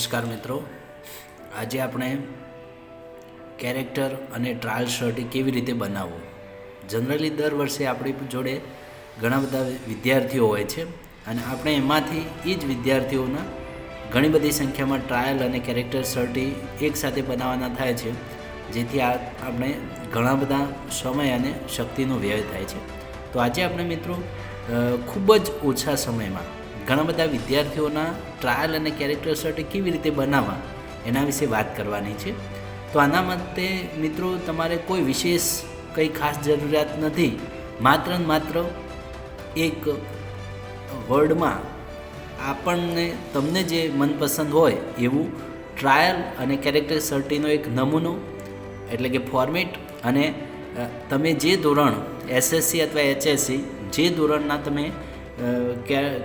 નમસ્કાર મિત્રો. આજે આપણે કેરેક્ટર અને ટ્રાયલ શર્ટ કેવી રીતે બનાવવું? જનરલી દર વર્ષે આપણી જોડે ઘણા બધા વિદ્યાર્થીઓ હોય છે અને આપણે એમાંથી એ જ વિદ્યાર્થીઓના ઘણી બધી સંખ્યામાં ટ્રાયલ અને કેરેક્ટર શર્ટ એકસાથે બનાવવાના થાય છે, જેથી આ આપણે ઘણા બધા સમય અને શક્તિનો વ્યય થાય છે. તો આજે આપણે મિત્રો ખૂબ જ ઓછા સમયમાં ઘણા બધા વિદ્યાર્થીઓના ટ્રાયલ અને કેરેક્ટર શર્ટ કેવી રીતે બનાવવા એના વિશે વાત કરવાની છે. તો આના માટે મિત્રો તમારે કોઈ વિશેષ કંઈ ખાસ જરૂરિયાત નથી. માત્ર ને માત્ર એક વર્ડમાં આપણને તમને જે મનપસંદ હોય એવું ટ્રાયલ અને કેરેક્ટર સર્ટીનો એક નમૂનો એટલે કે ફોર્મેટ અને તમે જે ધોરણ એસએસસી અથવા એચએસસી જે ધોરણના તમે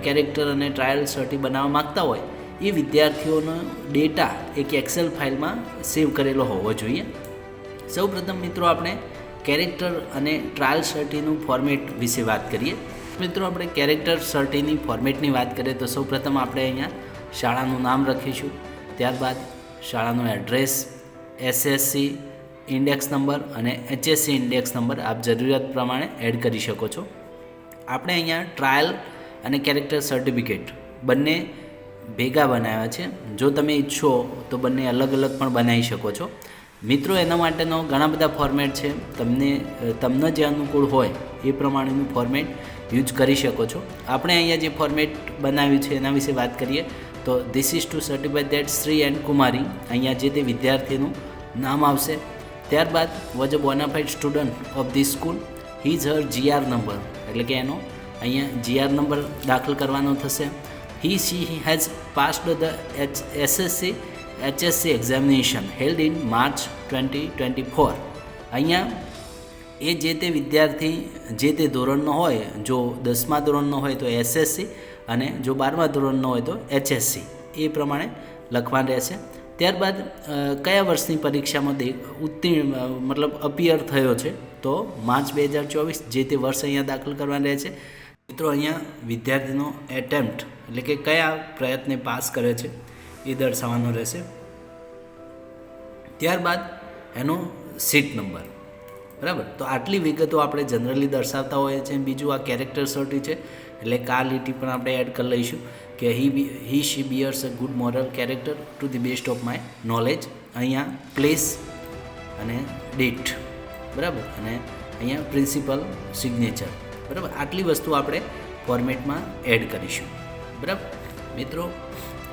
કેરેક્ટર અને ટ્રાયલ સર્ટી બનાવવા માગતા હોય, એ વિદ્યાર્થીઓનો ડેટા એક એક્સેલ ફાઇલમાં સેવ કરેલો હોવો જોઈએ. સૌપ્રથમ મિત્રો આપણે કેરેક્ટર અને ટ્રાયલ સર્ટીનું ફોર્મેટ વિશે વાત કરીએ. મિત્રો, આપણે કેરેક્ટર સર્ટીની ફોર્મેટની વાત કરીએ તો સૌપ્રથમ આપણે અહીંયા શાળાનું નામ રાખીશું. ત્યારબાદ શાળાનું એડ્રેસ એસએસસી ઇન્ડેક્સ નંબર અને એચએસસી ઇન્ડેક્સ નંબર આપ જરૂરિયાત પ્રમાણે એડ કરી શકો છો. આપણે અહીંયા ટ્રાયલ અને કેરેક્ટર સર્ટિફિકેટ બંને ભેગા બનાવ્યા છે. જો તમે ઈચ્છો તો બંને અલગ અલગ પણ બનાવી શકો છો. મિત્રો, એના માટેનો ઘણા બધા ફોર્મેટ છે. તમને તમને જે અનુકૂળ હોય એ પ્રમાણેનું ફોર્મેટ યુઝ કરી શકો છો. આપણે અહીંયા જે ફોર્મેટ બનાવ્યું છે એના વિશે વાત કરીએ તો this is to certify that Shri and Kumari અહીંયા જે તે વિદ્યાર્થીનું નામ આવશે. ત્યારબાદ was a bonafide student of the school his her GR number એટલે કે એનો અહીંયા જીઆર નંબર દાખલ કરવાનો થશે. He she has passed the H SSC HSC examination held in March twenty twenty four અહીંયા એ જે તે વિદ્યાર્થી, જે તે ધોરણનો હોય, જો દસમા ધોરણનો હોય તો એસએસસી અને જો બારમા ધોરણનો હોય તો એચએસસી એ પ્રમાણે લખવાનું રહેશે. ત્યારબાદ કયા વર્ષની પરીક્ષામાં દે, ઉત્તીર્ણ મતલબ અપિયર થયો છે? તો માર્ચ બે હજાર ચોવીસ, જે તે વર્ષ અહીંયા દાખલ કરવાનું રહે છે. મિત્રો, અહીંયા વિદ્યાર્થીનો એટેમ્પ્ટ એટલે કે કયા પ્રયત્ને પાસ કરે છે, એ દર્શાવવાનો રહેશે. ત્યારબાદ, એનો સીટ નંબર. બરાબર? તો આટલી વિગતો આપણે જનરલી દર્શાવતા હોઈએ છીએ. બીજું આ કેરેક્ટર સર્ટી છે, એટલે કાર લીટી પણ આપણે એડ કરી લઈશું. કે he be, he, she bears a good moral character to the best of my knowledge. અહીંયા પ્લેસ અને ડેટ. બરાબર? અને અહીંયા પ્રિન્સિપલ સિગ્નેચર. બરાબર? આટલી વસ્તુ આપણે ફોર્મેટમાં એડ કરીશું. બરાબર? મિત્રો,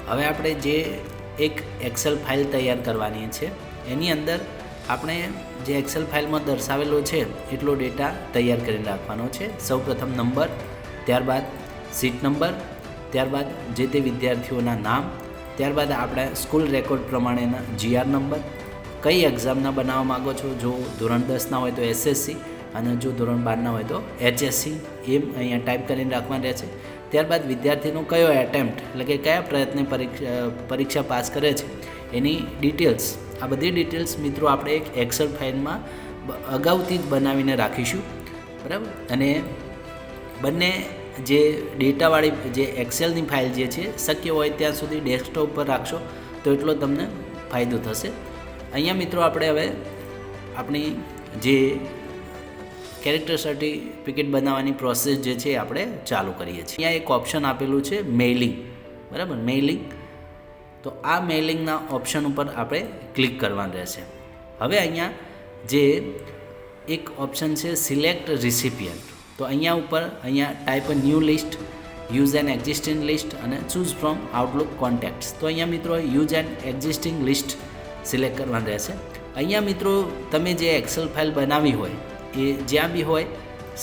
હવે આપણે જે એક એક્સેલ ફાઇલ તૈયાર કરવાની છે, એની અંદર આપણે જે એક્સેલ ફાઇલમાં દર્શાવેલો છે, એટલો ડેટા તૈયાર કરી રાખવાનો છે. સૌપ્રથમ નંબર, ત્યારબાદ સીટ નંબર ત્યારબાદ જે તે વિદ્યાર્થીઓના નામ, ત્યારબાદ આપણે સ્કૂલ રેકોર્ડ પ્રમાણેના જીઆર નંબર, કઈ એક્ઝામના બનાવવા માગો છો? જો ધોરણ દસના હોય તો એસએસસી અને જો ધોરણ બારના હોય તો એચએસસી, એમ અહીંયા ટાઈપ કરીને રાખવાનું રહે છે ત્યારબાદ વિદ્યાર્થીનો કયો એટેમ્પ્ટ, એટલે કે કયા પ્રયત્ને પરીક્ષા પરીક્ષા પાસ કરે છે? એની ડિટેલ્સ. આ બધી ડિટેલ્સ મિત્રો આપણે એક એક્સેલ ફાઇલમાં અગાઉથી જ બનાવીને રાખીશું. બરાબર? અને બંને જે ડેટાવાળી જે એક્સેલની ફાઇલ જે છે, શક્ય હોય ત્યાં સુધી ડેસ્કટોપ પર રાખશો, તો એટલો તમને ફાયદો થશે. અહીંયા મિત્રો આપણે હવે આપણી જે કેરેક્ટર સર્ટિફિકેટ બનાવવાની પ્રોસેસ જે છે આપણે ચાલુ કરીએ છીએ. અહીંયા એક ઓપ્શન આપેલું છે મેઇલિંગ બરાબર? મેઇલિંગ તો આ મેઇલિંગના ઓપ્શન ઉપર આપણે ક્લિક કરવાનું રહેશે. હવે અહીંયા જે એક ઓપ્શન છે સિલેક્ટ રિસિપિયન્ટ તો અહીંયા ઉપર અહીંયા type a new list use an existing list અને ચૂઝ ફ્રોમ આઉટલુક કોન્ટેક્ટ્સ તો અહીંયા મિત્રો use an existing list select કરવાનું રહેશે. અહીંયા મિત્રો તમે જે એક્સેલ ફાઇલ બનાવી હોય, એ જ્યાં બી હોય,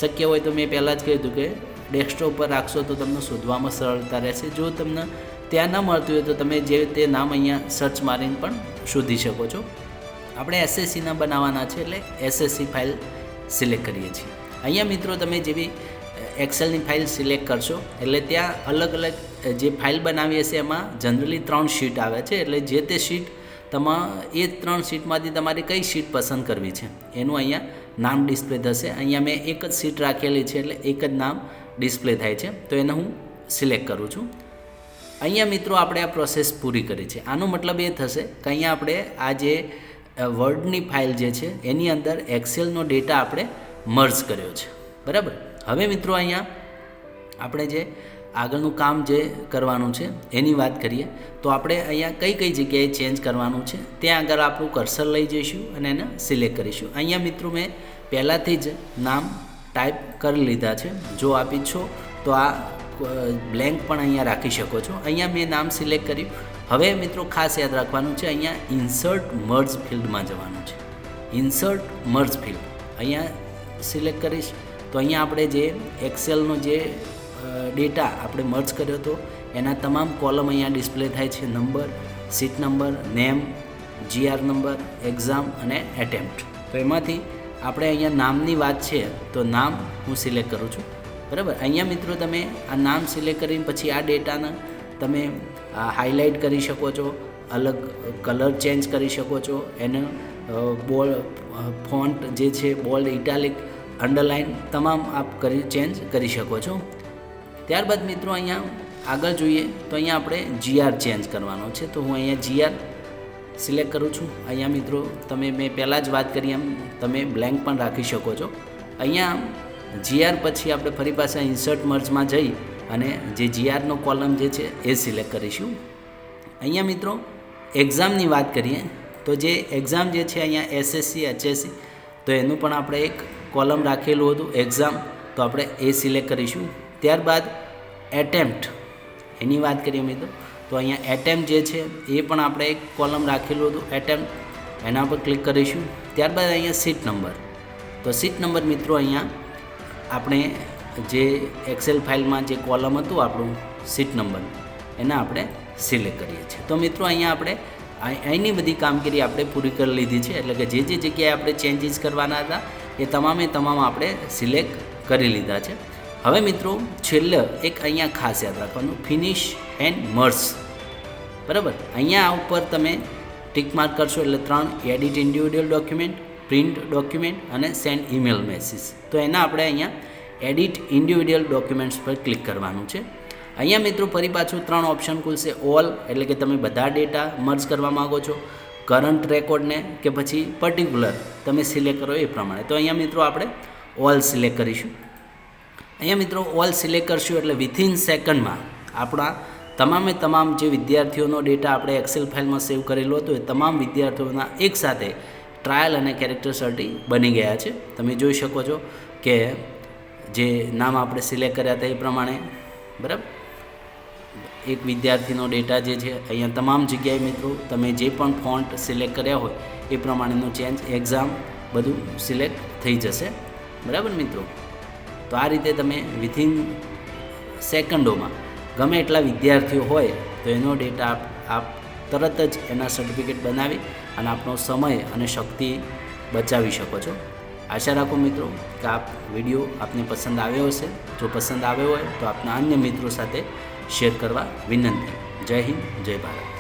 શક્ય હોય તો મેં પહેલાં જ કહ્યું હતું કે ડેસ્કટોપ પર રાખશો તો તમને શોધવામાં સરળતા રહેશે. જો તમને ત્યાં ન મળતું હોય તો તમે જે તે નામ અહીંયા સર્ચ મારીને પણ શોધી શકો છો. આપણે એસએસસીના બનાવવાના છે એટલે એસએસસી ફાઇલ સિલેક્ટ કરીએ છીએ. અહીંયા મિત્રો તમે જેવી એક્સેલની ફાઇલ સિલેક્ટ કરશો, એટલે ત્યાં અલગ અલગ જે ફાઇલ બનાવી હશે એમાં જનરલી ત્રણ શીટ આવે છે. એટલે જે તે શીટ તમા, એ ત્રણ શીટમાંથી તમારે કઈ શીટ પસંદ કરવી છે, એનું અહીંયા નામ ડિસ્પ્લે થશે. અહીંયા મેં એક જ સીટ રાખેલી છે, એટલે એક જ નામ ડિસ્પ્લે થાય છે. તો એને હું સિલેક્ટ કરું છું. અહીંયા મિત્રો આપણે આ પ્રોસેસ પૂરી કરી છે. આનો મતલબ એ થશે કે અહીંયા આપણે આ જે વર્ડની ફાઇલ જે છે, એની અંદર એક્સેલનો ડેટા આપણે મર્જ કર્યો છે. બરાબર? હવે મિત્રો અહીંયા આપણે જે આગળનું કામ જે કરવાનું છે, એની વાત કરીએ. તો આપણે અહીંયા કઈ કઈ જગ્યાએ ચેન્જ કરવાનું છે, ત્યાં આગળ આપણું કર્સર લઈ જઈશું અને એને સિલેક્ટ કરીશું. અહીંયા મિત્રો મેં પહેલાંથી જ નામ ટાઈપ કરી લીધા છે. જો આપ ઈચ્છો તો આ બ્લેન્ક પણ અહીંયા રાખી શકો છો. અહીંયા મેં નામ સિલેક્ટ કર્યું. હવે મિત્રો ખાસ યાદ રાખવાનું છે, અહીંયા ઇન્સર્ટ મર્જ ફિલ્ડમાં જવાનું છે. ઇન્સર્ટ મર્જ ફિલ્ડ અહીંયા સિલેક્ટ કરીશ, તો અહીંયા આપણે જે એક્સેલનો જે ડેટા આપણે મર્જ કર્યો હતો, એના તમામ કોલમ અહીંયા ડિસ્પ્લે થાય છે. Number seat number name GR number exam અને એટેમ્પ્ટ તો એમાંથી આપણે અહીંયા નામની વાત છે, તો નામ હું સિલેક્ટ કરું છું. બરાબર? અહીંયા મિત્રો તમે આ નામ સિલેક્ટ કરીને પછી આ ડેટાને તમે હાઇલાઇટ કરી શકો છો, અલગ કલર ચેન્જ કરી શકો છો, એને બોલ ફોન્ટ જે છે બોલ્ડ ઇટાલિક અંડરલાઇન તમામ આપ કરી ચેન્જ કરી શકો છો. ત્યારબાદ મિત્રો અહીંયા આગળ જોઈએ તો અહીંયા આપણે જીઆર ચેન્જ કરવાનો છે. તો હું અહીંયા જીઆર સિલેક્ટ કરું છું. અહીંયા મિત્રો તમે મેં પહેલાં જ વાત કરી એમ, તમે બ્લેન્ક પણ રાખી શકો છો. અહીંયા જીઆર પછી આપણે ફરી પાછા ઇન્સર્ટ મર્જમાં જઈ અને જે જીઆરનો કોલમ જે છે એ સિલેક્ટ કરીશું. અહીંયા મિત્રો એક્ઝામની વાત કરીએ તો જે એક્ઝામ જે છે અહીંયા એસએસસી એચએસસી તો એનું પણ આપણે એક કોલમ રાખેલું હતું એક્ઝામ તો આપણે એ સિલેક્ટ કરીશું. ત્યારબાદ એટેમ્પ્ટ એની વાત કરીએ મિત્રો. તો અહીંયા એટેમ્પ જે છે, એ પણ આપણે એક કોલમ રાખેલું હતું એટેમ્પ એના પર ક્લિક કરીશું. ત્યારબાદ અહીંયા સીટ નંબર તો સીટ નંબર મિત્રો અહીંયા આપણે જે એક્સેલ ફાઇલમાં જે કોલમ હતું, આપણું સીટ નંબર એના આપણે સિલેક્ટ કરીએ છીએ. તો મિત્રો અહીંયા આપણે અહીંની બધી કામગીરી આપણે પૂરી કરી લીધી છે. એટલે કે જે જે જગ્યાએ આપણે ચેન્જીસ કરવાના હતા એ તમામે તમામ આપણે સિલેક્ટ કરી લીધા છે. હવે મિત્રો, છેલ્લે એક અહીંયા ખાસ યાદ રાખવાનું, ફિનિશ એન્ડ મર્સ. બરાબર? અહીંયા ઉપર તમે ટિક માર્ક કરશો એટલે ત્રણ edit individual document, print document અને સેન્ડ ઈમેલ મેસેજ. તો એના આપણે અહીંયા એડિટ ઇન્ડિવિડ્યુઅલ ડોક્યુમેન્ટ્સ પર ક્લિક કરવાનું છે. અહીંયા મિત્રો, ફરી પાછું ત્રણ ઓપ્શન ખુલશે. ઓલ, એટલે કે તમે બધા ડેટા મર્જ કરવા માગો છો. કરંટ રેકોર્ડને કે પછી પર્ટિક્યુલર તમે સિલેક્ટ કરો એ પ્રમાણે. તો અહીંયા મિત્રો આપણે ઓલ સિલેક્ટ કરીશું. અહીંયા મિત્રો ઓલ સિલેક્ટ કરશું એટલે વિથિન સેકન્ડમાં આપણા તમામે તમામ જે વિદ્યાર્થીઓનો ડેટા આપણે એક્સેલ ફાઇલમાં સેવ કરેલો હતો એ તમામ વિદ્યાર્થીઓના એકસાથે ટ્રાયલ અને કેરેક્ટર સર્ટી બની ગયા છે. તમે જોઈ શકો છો કે જે નામ આપણે સિલેક્ટ કર્યા હતા એ પ્રમાણે. બરાબર? એક વિદ્યાર્થીનો ડેટા જે છે, અહીંયા તમામ જગ્યાએ મિત્રો તમે જે પણ ફોન્ટ સિલેક્ટ કર્યા હોય, એ પ્રમાણેનો ચેન્જ એક્ઝામ બધું સિલેક્ટ થઈ જશે. બરાબર મિત્રો? તો આ રીતે તમે વિથિન સેકન્ડોમાં ગમે એટલા વિદ્યાર્થીઓ હોય, તો એનો ડેટા આપ આપ તરત જ એના સર્ટિફિકેટ બનાવી અને આપનો સમય અને શક્તિ બચાવી શકો છો. આશા રાખો મિત્રો કે આપ વીડિયો આપને પસંદ આવ્યો હશે. જો પસંદ આવ્યો હોય, તો આપના અન્ય મિત્રો સાથે શેર કરવા વિનંતી. જય હિન્દ જય ભારત.